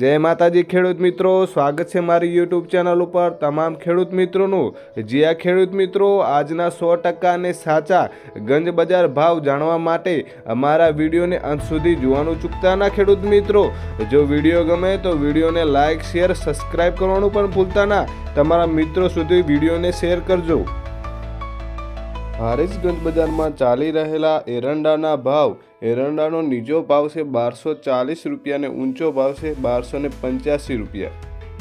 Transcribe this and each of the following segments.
જય માતાજી ખેડૂત મિત્રો, સ્વાગત છે મારી યુટ્યુબ ચેનલ ઉપર તમામ ખેડૂત મિત્રોનું. જ્યાં ખેડૂત મિત્રો, આજના સો ટકા અને સાચા ગંજ બજાર ભાવ જાણવા માટે અમારા વિડીયોને અંત સુધી જોવાનું ચૂકતા ના ખેડૂત મિત્રો. જો વીડિયો ગમે તો વિડીયોને લાઇક શેર સબસ્ક્રાઈબ કરવાનું પણ ભૂલતા ના. તમારા મિત્રો સુધી વિડીયોને શેર કરજો. હારીજગંજ બજારમાં ચાલી રહેલા એરંડાના ભાવ એરંડાનો નીચો ભાવ છે બારસો ચાલીસ રૂપિયા અને ઊંચો ભાવ છે બારસો ને પંચ્યાસી રૂપિયા.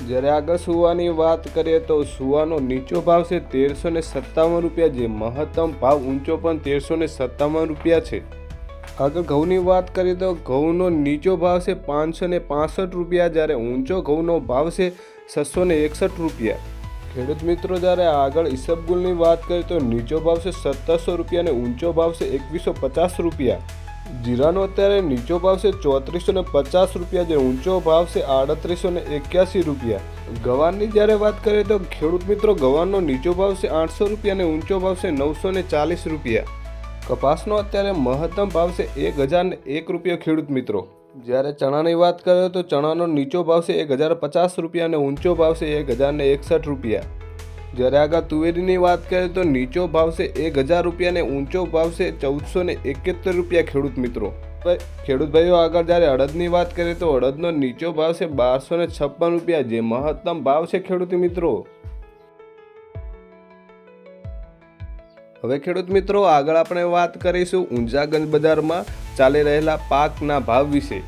જ્યારે આગળ સુવાની વાત કરીએ તો સુવાનો નીચો ભાવ છે તેરસો ને સત્તાવન રૂપિયા, જે મહત્તમ ભાવ ઊંચો પણ તેરસો ને સત્તાવન રૂપિયા છે. આગળ ઘઉંની વાત કરીએ તો ઘઉંનો નીચો ભાવ છે પાંચસો ને પાસઠ રૂપિયા, જ્યારે ઊંચો ઘઉંનો ભાવ છે છસો ને એકસઠ રૂપિયા. ખેડૂત મિત્રો, જ્યારે આગળ ઈસબગુલની વાત કરીએ તો નીચો ભાવ છે સત્તરસો રૂપિયા અને ઊંચો ભાવ છે એકવીસો પચાસ રૂપિયા. જીરાનો અત્યારે નીચો ભાવ છે ચોત્રીસો ને પચાસ રૂપિયા જે ઊંચો ભાવ છે આડત્રીસો ને એક્યાસી રૂપિયા. ગવારની જ્યારે વાત કરીએ તો ખેડૂત મિત્રો ગવારનો નીચો ભાવ છે આઠસો રૂપિયા અને ઊંચો ભાવ છે નવસો ને ચાલીસ રૂપિયા. કપાસનો અત્યારે મહત્તમ ભાવ છે એક હજાર ને એક રૂપિયા ખેડૂત મિત્રો. જ્યારે ચણાની વાત કરીએ તો ચણાનો નીચો ભાવ છે એક હજાર પચાસ રૂપિયા અને ઊંચો ભાવ છે એક હજાર ને એકસઠ રૂપિયા. જ્યારે આગળ તુવેરીની વાત કરીએ તો નીચો ભાવ છે એક હજાર રૂપિયા અને ઊંચો ભાવ છે ચૌદસો ને એકોતેર રૂપિયા ખેડૂત મિત્રો. ખેડૂત ભાઈઓ, આગળ જ્યારે અડદની વાત કરીએ તો અડદનો નીચો ભાવ છે બારસો ને છપ્પન રૂપિયા, જે મહત્તમ ભાવ છે ખેડૂત મિત્રો. હવે ખેડૂત મિત્રો, આગળ આપણે વાત કરીશું ઊંઝાગંજ બજારમાં ચાલી રહેલા પાકના ભાવ વિશે.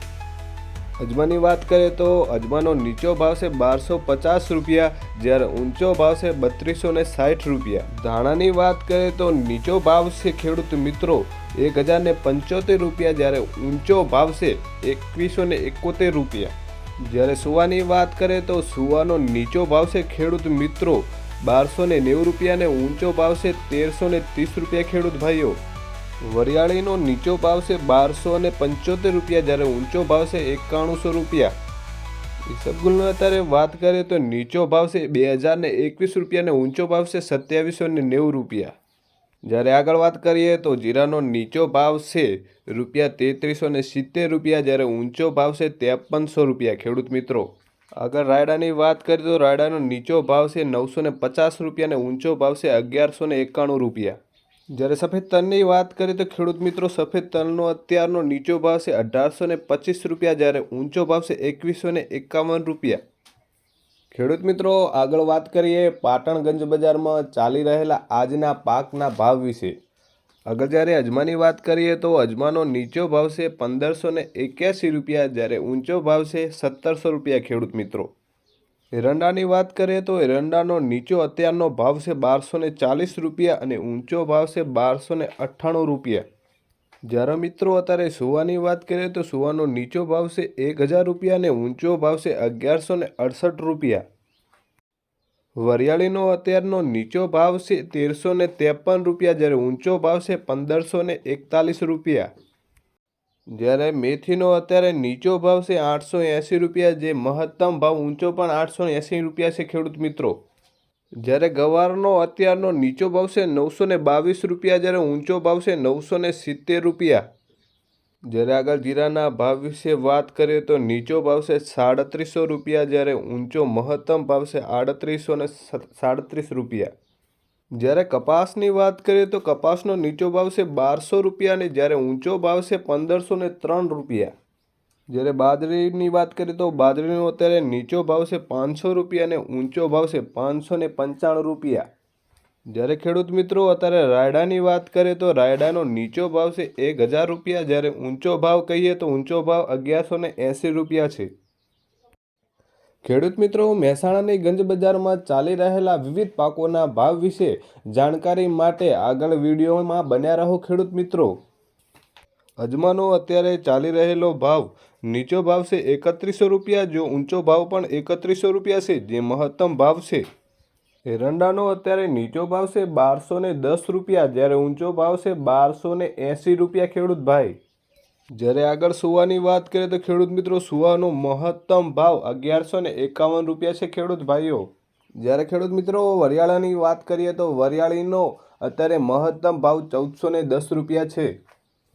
અજમાની વાત કરીએ તો અજમાનો નીચો ભાવ છે બારસો પચાસ રૂપિયા, જ્યારે ઊંચો ભાવ છે બત્રીસો ને સાઠ રૂપિયા. ધાણાની વાત કરીએ તો નીચો ભાવ છે ખેડૂત મિત્રો એક હજાર ને પંચોતેર રૂપિયા, જ્યારે ઊંચો ભાવ છે એકવીસો ને એકોતેર રૂપિયા. જ્યારે સુવાની વાત કરીએ તો સુવાનો નીચો ભાવ છે ખેડૂત મિત્રો બારસો ને નેવું રૂપિયા અને ઊંચો ભાવ છે તેરસો ને ત્રીસ રૂપિયા, ખેડૂત ભાઈઓ. વરિયાળીનો નીચો ભાવ છે બારસો અને પંચોતેર રૂપિયા, જ્યારે ઊંચો ભાવ છે એકાણુંસો રૂપિયા. ઈસબગુલનો અત્યારે વાત કરીએ તો નીચો ભાવ છે બે હજાર ને એકવીસ રૂપિયા અને ઊંચો ભાવ છે સત્યાવીસો ને નેવું રૂપિયા. જ્યારે આગળ વાત કરીએ તો જીરાનો નીચો ભાવ છે રૂપિયા તેત્રીસો ને સિત્તેર રૂપિયા, જ્યારે ઊંચો ભાવ છે ત્રેપનસો રૂપિયા. ખેડૂત મિત્રો, આગળ રાયડાની વાત કરીએ તો રાયડાનો નીચો ભાવ છે નવસો ને પચાસ રૂપિયા અને ઊંચો ભાવ છે અગિયારસો ને એકાણું રૂપિયા. જ્યારે સફેદ તલની વાત કરીએ તો ખેડૂત મિત્રો, સફેદ તલનો અત્યારનો નીચો ભાવ છે અઢારસો ને પચીસ રૂપિયા, જ્યારે ઊંચો ભાવ છે એકવીસો ને એકાવન રૂપિયા. ખેડૂત મિત્રો, આગળ વાત કરીએ, પાટણગંજ બજારમાં ચાલી રહેલા આજના પાકના ભાવ વિશે. આગળ જ્યારે અજમાની વાત કરીએ તો અજમાનો નીચો ભાવ છે પંદરસો ને એક્યાસી રૂપિયા, જ્યારે ઊંચો ભાવ છે સત્તરસો રૂપિયા, ખેડૂત મિત્રો. એરંડાની વાત કરીએ તો એરંડાનો નીચો અત્યારનો ભાવ છે બારસો ને ચાલીસ રૂપિયા અને ઊંચો ભાવ છે બારસો ને અઠ્ઠાણું રૂપિયા. જ્યારે મિત્રો અત્યારે સુવાની વાત કરીએ તો સુવાનો નીચો ભાવ છે એક હજાર રૂપિયા અને ઊંચો ભાવ છે અગિયારસો ને અડસઠ રૂપિયા. વરિયાળીનો અત્યારનો નીચો ભાવ છે તેરસો ને ત્રેપન રૂપિયા, જ્યારે ઊંચો ભાવ છે પંદરસો ને એકતાલીસ રૂપિયા. જ્યારે મેથીનો અત્યારે નીચો ભાવ છે આઠસો એંસી રૂપિયા, જે મહત્તમ ભાવ ઊંચો પણ આઠસો એંસી રૂપિયા છે ખેડૂત મિત્રો. જ્યારે ગવારનો અત્યારનો નીચો ભાવ છે નવસો ને બાવીસ રૂપિયા, જ્યારે ઊંચો ભાવ છે નવસો ને સિત્તેર રૂપિયા. જ્યારે આગળ જીરાના ભાવ વિશે વાત કરીએ તો નીચો ભાવ છે સાડત્રીસો રૂપિયા, જ્યારે ઊંચો મહત્તમ ભાવ છે આડત્રીસો ને સાડત્રીસ રૂપિયા. જ્યારે કપાસની વાત કરીએ તો કપાસનો નીચો ભાવ છે બારસો રૂપિયા અને જ્યારે ઊંચો ભાવ છે પંદરસો ને ત્રણ રૂપિયા. જ્યારે બાજરીની વાત કરીએ તો બાજરીનો અત્યારે નીચો ભાવ છે પાંચસો રૂપિયા અને ઊંચો ભાવ છે પાંચસો ને પંચાણું રૂપિયા. જ્યારે ખેડૂત મિત્રો અત્યારે રાયડાની વાત કરીએ તો રાયડાનો નીચો ભાવ છે એક હજાર રૂપિયા. જ્યારે ઊંચો ભાવ કહીએ તો ઊંચો ભાવ અગિયારસો ને એંસી રૂપિયા છે. ખેડૂત મિત્રો, મહેસાણાની ગંજ બજારમાં ચાલી રહેલા વિવિધ પાકોના ભાવ વિશે જાણકારી માટે આગળ વિડીયોમાં બન્યા રહો ખેડૂત મિત્રો. અજમાનો અત્યારે ચાલી રહેલો ભાવ નીચો ભાવ છે એકત્રીસો રૂપિયા, જો ઊંચો ભાવ પણ એકત્રીસો રૂપિયા છે, જે મહત્તમ ભાવ છે. એરંડાનો અત્યારે નીચો ભાવ છે બારસો દસ રૂપિયા, જ્યારે ઊંચો ભાવ છે બારસો એંસી રૂપિયા ખેડૂત ભાઈ. જ્યારે આગળ સુવાની વાત કરીએ તો ખેડૂત મિત્રો, સુવાનો મહત્તમ ભાવ અગિયારસો ને એકાવન રૂપિયા છે ખેડૂત ભાઈઓ. જ્યારે ખેડૂત મિત્રો, વરિયાળાની વાત કરીએ તો વરિયાળીનો અત્યારે મહત્તમ ભાવ ચૌદસો ને દસ રૂપિયા છે.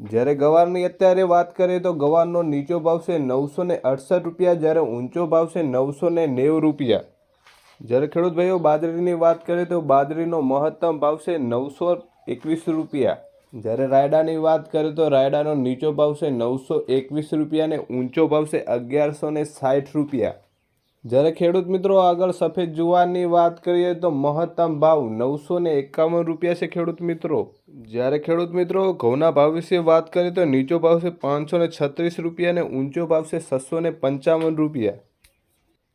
જ્યારે ગવારની અત્યારે વાત કરીએ તો ગવારનો નીચો ભાવ છે નવસો ને અડસઠ રૂપિયા, જ્યારે ઊંચો ભાવ છે નવસો ને નેવું રૂપિયા. જ્યારે ખેડૂત ભાઈઓ, બાજરીની વાત કરીએ તો બાજરીનો મહત્તમ ભાવ છે નવસો એકવીસ રૂપિયા. જ્યારે રાયડાની વાત કરીએ તો રાયડાનો નીચો ભાવ છે નવસો એકવીસ રૂપિયા અને ઊંચો ભાવ છે અગિયારસો ને સાઠ રૂપિયા. જ્યારે ખેડૂત મિત્રો આગળ સફેદ જુવારની વાત કરીએ તો મહત્તમ ભાવ નવસો ને એકાવન રૂપિયા છે ખેડૂત મિત્રો. જ્યારે ખેડૂત મિત્રો ઘઉંના ભાવ વિશે વાત કરીએ તો નીચો ભાવ છે પાંચસો ને છત્રીસ રૂપિયા અને ઊંચો ભાવ છે છસો ને પંચાવન રૂપિયા.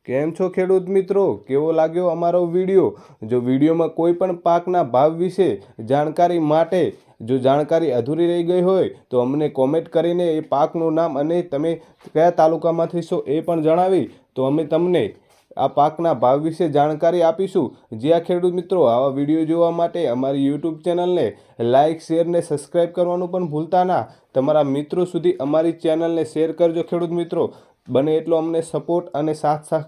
કેમ છો ખેડૂત મિત્રો? કેવો લાગ્યો અમારો વીડિયો? જો વિડીયોમાં કોઈ પણ પાકના ભાવ વિશે જાણકારી માટે જો જાણકારી અધૂરી રહી ગઈ હોય, તો અમને કોમેન્ટ કરીને એ પાકનું નામ અને તમે કયા તાલુકામાંથી છો એ પણ જણાવી, તો અમે તમને આ પાકના ભાવ વિશે જાણકારી આપીશું. જે આ ખેડૂત મિત્રો, આવા વીડિયો જોવા માટે અમારી યુટ્યુબ ચેનલને લાઇક શેર ને સબસ્ક્રાઈબ કરવાનું પણ ભૂલતા ના. તમારા મિત્રો સુધી અમારી ચેનલને શેર કરજો, ખેડૂત મિત્રો. બને એટલો અમને સપોર્ટ અને સાથ સાથ